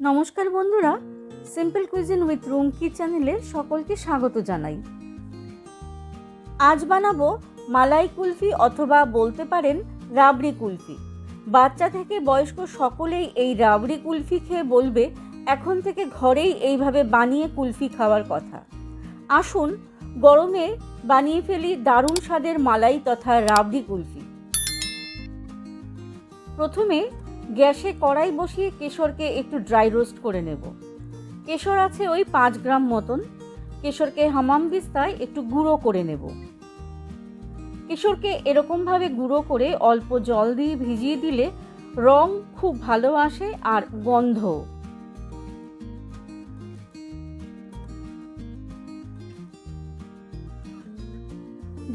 নমস্কার বন্ধুরা simple cuisine with Rumki চ্যানেলে সকলকে স্বাগত জানাই। আজ বানাবো মালাই কুলফি অথবা বলতে পারেন রাবড়ি কুলফি। বাচ্চা থেকে বয়স্ক সকলেই এই রাবড়ি কুলফি খেয়ে বলবে, এখন থেকে ঘরেই এইভাবে বানিয়ে কুলফি খাওয়ার কথা। আসুন, গরমে বানিয়ে ফেলি দারুণ স্বাদের মালাই তথা রাবড়ি কুলফি। প্রথমে গ্যাসে কড়াই বসিয়ে কেশরকে একটু ড্রাই রোস্ট করে নেব। কেশর আছে ওই পাঁচ গ্রাম মতন। কেশরকে হামাম দিস্তায় একটু গুঁড়ো করে নেব। কেশরকে এরকমভাবে গুঁড়ো করে অল্প জল দিয়ে ভিজিয়ে দিলে রং খুব ভালো আসে আর গন্ধ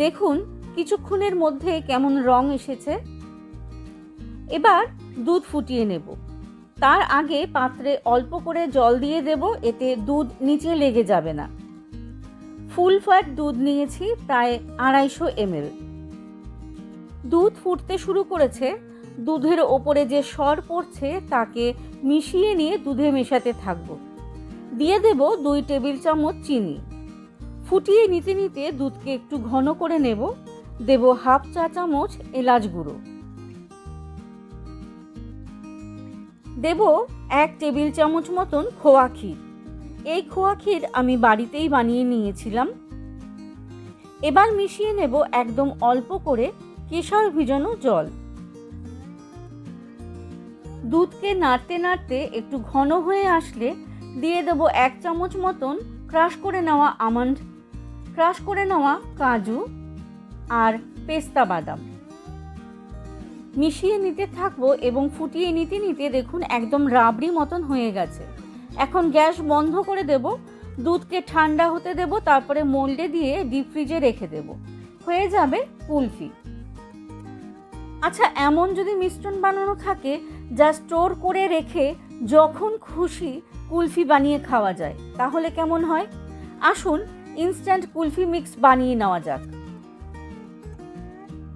দেখুন, কিছুক্ষণের মধ্যে কেমন রং এসেছে। এবার দুধ ফুটিয়ে নেব। তার আগে পাত্রে অল্প করে জল দিয়ে দেব, এতে দুধ নিচে লেগে যাবে না। ফুল ফ্যাট দুধ নিয়েছি প্রায় আড়াইশো এমএল। দুধ ফুটতে শুরু করেছে, দুধের ওপরে যে সর পড়ছে তাকে মিশিয়ে নিয়ে দুধে মেশাতে থাকব। দিয়ে দেব দুই টেবিল চামচ চিনি। ফুটিয়ে নিতে নিতে দুধকে একটু ঘন করে নেব। দেব হাফ চা চামচ এলাচ গুঁড়ো। দেব এক টেবিল চামচ মতন খোয়া ক্ষীর। এই খোয়া ক্ষীর আমি বাড়িতেই বানিয়ে নিয়েছিলাম। এবার মিশিয়ে নেব একদম অল্প করে কেশর ভিজানো জল। দুধকে নাড়তে নাড়তে একটু ঘন হয়ে আসলে দিয়ে দেব এক চামচ মতন ক্রাশ করে নেওয়া আমন্ড, ক্রাশ করে নেওয়া কাজু আর পেস্তা বাদাম। মিশিয়ে নিতে থাকব এবং ফুটিয়ে নিতে নিতে দেখুন একদম রাবড়ি মতন হয়ে গেছে। এখন গ্যাস বন্ধ করে দেব, দুধকে ঠান্ডা হতে দেব, তারপরে মোল্ডে দিয়ে ডিপ ফ্রিজে রেখে দেব। হয়ে যাবে কুলফি। আচ্ছা এমন যদি মিশ্রণ বানানো থাকে, যা স্টোর করে রেখে যখন খুশি কুলফি বানিয়ে খাওয়া যায়, তাহলে কেমন হয়? আসুন ইনস্ট্যান্ট কুলফি মিক্স বানিয়ে নেওয়া যাক।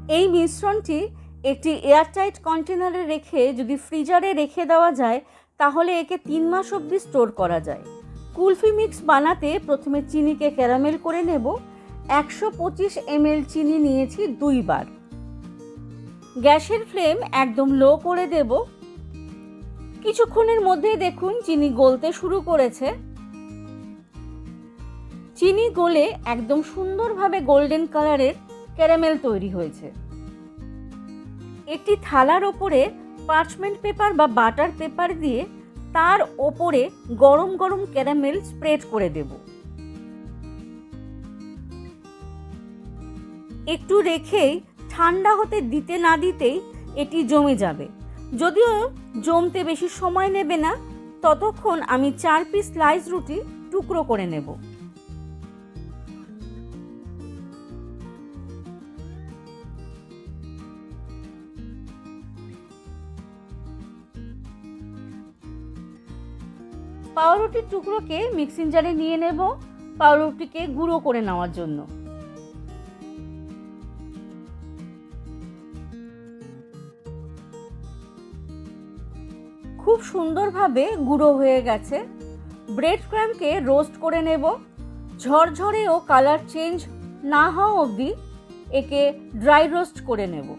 এই মিশ্রণটি একটি এয়ারটাইট কন্টেনারে রেখে যদি ফ্রিজারে রেখে দেওয়া যায়, তাহলে একে তিন মাস অবধি স্টোর করা যায়। কুলফি মিক্স বানাতে প্রথমে চিনিকে ক্যারামেল করে নেব। একশো পঁচিশ এমএল চিনি নিয়েছি দুইবার। গ্যাসের ফ্লেম একদম লো করে দেব। কিছুক্ষণের মধ্যেই দেখুন চিনি গলতে শুরু করেছে। চিনি গলে একদম সুন্দরভাবে গোল্ডেন কালারের ক্যারামেল তৈরি হয়েছে। একটি থালার ওপরে পার্চমেন্ট পেপার বা বাটার পেপার দিয়ে তার ওপরে গরম গরম ক্যারামেল স্প্রেড করে দেব। একটু রেখেই ঠান্ডা হতে দিতে না দিতেই এটি জমে যাবে। যদিও জমতে বেশি সময় নেবে না, ততক্ষণ আমি চার পিস স্লাইস রুটি টুকরো করে নেব। পাউরুটির টুকরোকে মিক্সিং জারে নিয়ে নেব পাউরুটিকে গুঁড়ো করে নেওয়ার জন্য। খুব সুন্দরভাবে গুঁড়ো হয়ে গেছে। ব্রেড ক্র্যামকে রোস্ট করে নেব। ঝরঝরে ও কালার চেঞ্জ না হওয়া অবধি একে ড্রাই রোস্ট করে নেব।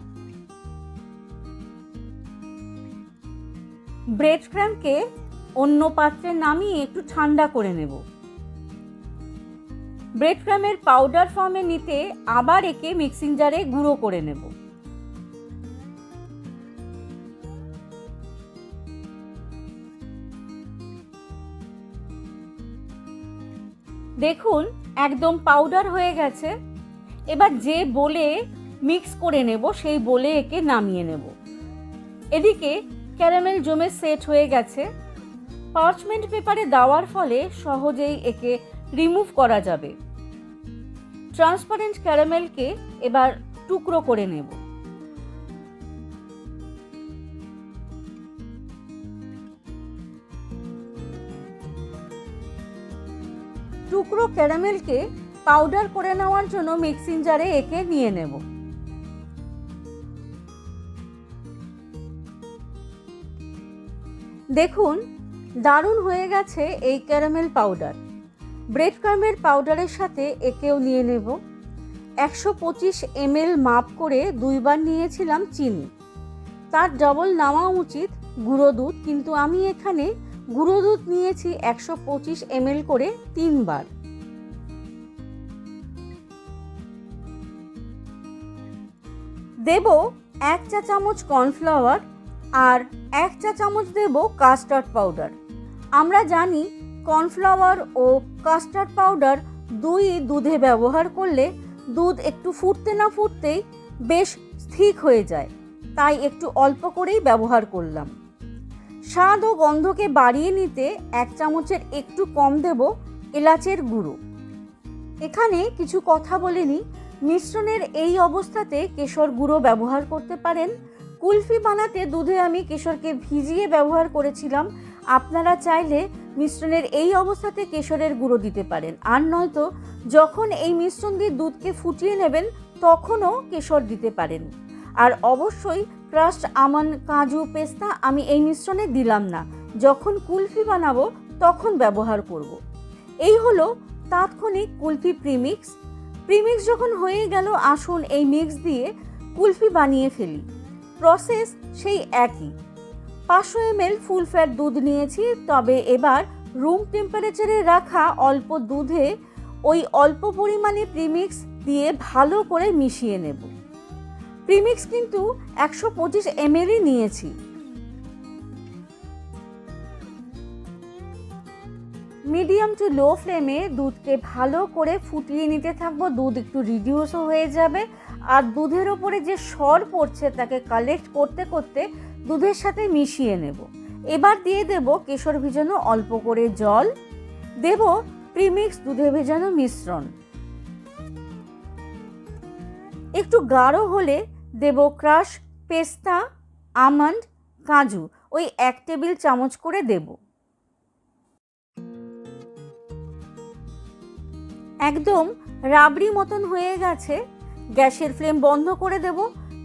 ব্রেড ক্র্যামকে অন্য পাত্রে নামিয়ে একটু ঠান্ডা করে নেব। ব্রেড ক্রামের পাউডার ফর্মে নিতে আবার একে মিক্সিং জারে গুঁড়ো করে নেব। দেখুন, একদম পাউডার হয়ে গেছে। এবার যে বলে মিক্স করে নেব, সেই বলে একে নামিয়ে নেব। এদিকে ক্যারামেল জমে সেট হয়ে গেছে। পার্চমেন্ট পেপারে দেওয়ার ফলে সহজেই একে রিমুভ করা যাবে। ট্রান্সপারেন্ট ক্যারামেলকে এবার টুকরো করে নেব। টুকরো ক্যারামেলকে পাউডার করে নেওয়ার জন্য মিক্সিং জারে একে নিয়ে নেব। দেখুন দারুণ হয়ে গেছে এই ক্যারামেল পাউডার। ব্রেড ক্রামের পাউডারের সাথে একেও নিয়ে নেব। একশো পঁচিশ এমএল মাপ করে দুইবার নিয়েছিলাম চিনি। তার ডবল নেওয়া উচিত, গুঁড়ো দুধ, কিন্তু আমি এখানে গুঁড়ো দুধ নিয়েছি একশো পঁচিশ এমএল করে তিনবার। দেব এক চা চামচ কর্নফ্লাওয়ার আর এক চা চামচ দেব কাস্টার্ড পাউডার। আমরা জানি কর্নফ্লাওয়ার ও কাস্টার্ড পাউডার দুই দুধে ব্যবহার করলে দুধ একটু ফুটতে না ফুটতেই বেশ স্থিক হয়ে যায়, তাই একটু অল্প করেই ব্যবহার করলাম। স্বাদ ও গন্ধকে বাড়িয়ে নিতে এক চামচের একটু কম দেব এলাচের গুঁড়ো। এখানে কিছু কথা বলিনি মিশ্রণের এই অবস্থাতে কেশর গুঁড়ো ব্যবহার করতে পারেন কুলফি বানাতে দুধে আমি কেশরকে ভিজিয়ে ব্যবহার করেছিলাম। আপনারা চাইলে মিশ্রণের এই অবস্থাতে কেশরের গুঁড়ো দিতে পারেন। আর নয়তো যখন এই মিশ্রণ দিয়ে দুধকে ফুটিয়ে নেবেন, তখনও কেশর দিতে পারেন। আর অবশ্যই ক্রাস্ট আমন কাজু, পেস্তা আমি এই মিশ্রণে দিলাম না। যখন কুলফি বানাবো, তখন ব্যবহার করব। এই হলো তাৎক্ষণিক কুলফি প্রিমিক্স। প্রিমিক্স যখন হয়ে গেল, আসুন এই মিক্স দিয়ে কুলফি বানিয়ে ফেলি। প্রসেস সেই একই। পাঁচশো এমএল ফুল ফ্যাট দুধ নিয়েছি, তবে এবার রুম টেম্পারেচারে রাখা অল্প দুধে ওই অল্প পরিমাণে প্রিমিক্স দিয়ে ভালো করে মিশিয়ে নেব। প্রিমিক্স কিন্তু একশো পঁচিশ এমএলই নিয়েছি। মিডিয়াম টু লো ফ্লেমে দুধকে ভালো করে ফুটিয়ে নিতে থাকব, দুধ একটু রিডিউসও হয়ে যাবে। আর দুধের ওপরে যে সর পড়ছে তাকে কালেক্ট করতে করতে দুধের সাথে মিশিয়ে নেব। এবার দিয়ে দেব কেশর ভিজানো অল্প করে জল। দেব প্রিমিক্স দুধে ভেজানো মিশ্রণ। একটু গাঢ় হলে দেব ক্রাশ পেস্তা, আমন্ড, কাজু ওই এক টেবিল চামচ করে দেব। একদম রাবড়ি মতন হয়ে গেছে গ্যাসের ফ্লেম বন্ধ করে দেব,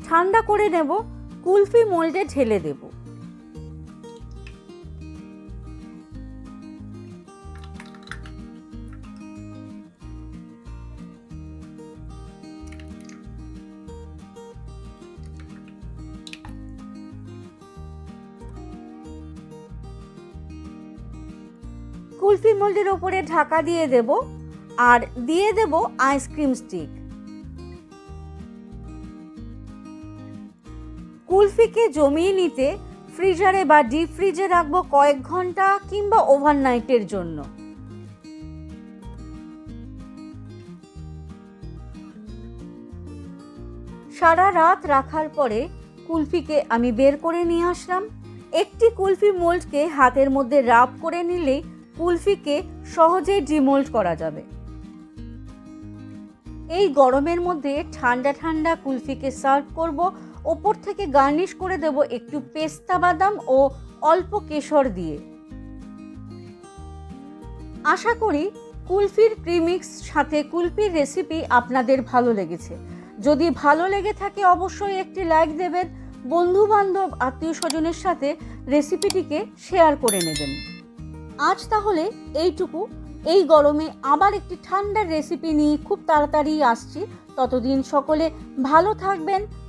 ঠান্ডা করে নেব, কুলফি মোল্ডে ঢেলে দেব। কুলফি মোল্ডের ওপরে ঢাকা দিয়ে দেব, আর দিয়ে দেব আইসক্রিম স্টিক। কুলফিকে জমিয়ে নিতে ফ্রিজারে বা ডিপ ফ্রিজে রাখব কয়েক ঘণ্টা কিংবা ওভারনাইটের জন্য। সারা রাত রাখার পরে কুলফিকে আমি বের করে নিয়ে আসলাম। একটি কুলফি মোল্ডকে হাতের মধ্যে রাব করে নিলেই কুলফিকে সহজে ডিমোল্ড করা যাবে। এই গরমের মধ্যে ঠান্ডা ঠান্ডা কুলফিকে সার্ভ করব ওপর থেকে গার্নিশ করে দেব একটু পেস্তা বাদাম ও অল্প কেশর দিয়ে। আশা করি কুলফির প্রিমিক্স সাথে কুলফির রেসিপি আপনাদের ভালো লেগেছে। যদি ভালো লেগে থাকে অবশ্যই একটি লাইক দেবেন বন্ধু বান্ধব আত্মীয় স্বজনের সাথে রেসিপিটিকে শেয়ার করে নেবেন। আজ তাহলে এইটুকু। এই গরমে আবার একটি ঠান্ডার রেসিপি নিয়ে খুব তাড়াতাড়ি আসছি। ততদিন সকলে ভালো থাকবেন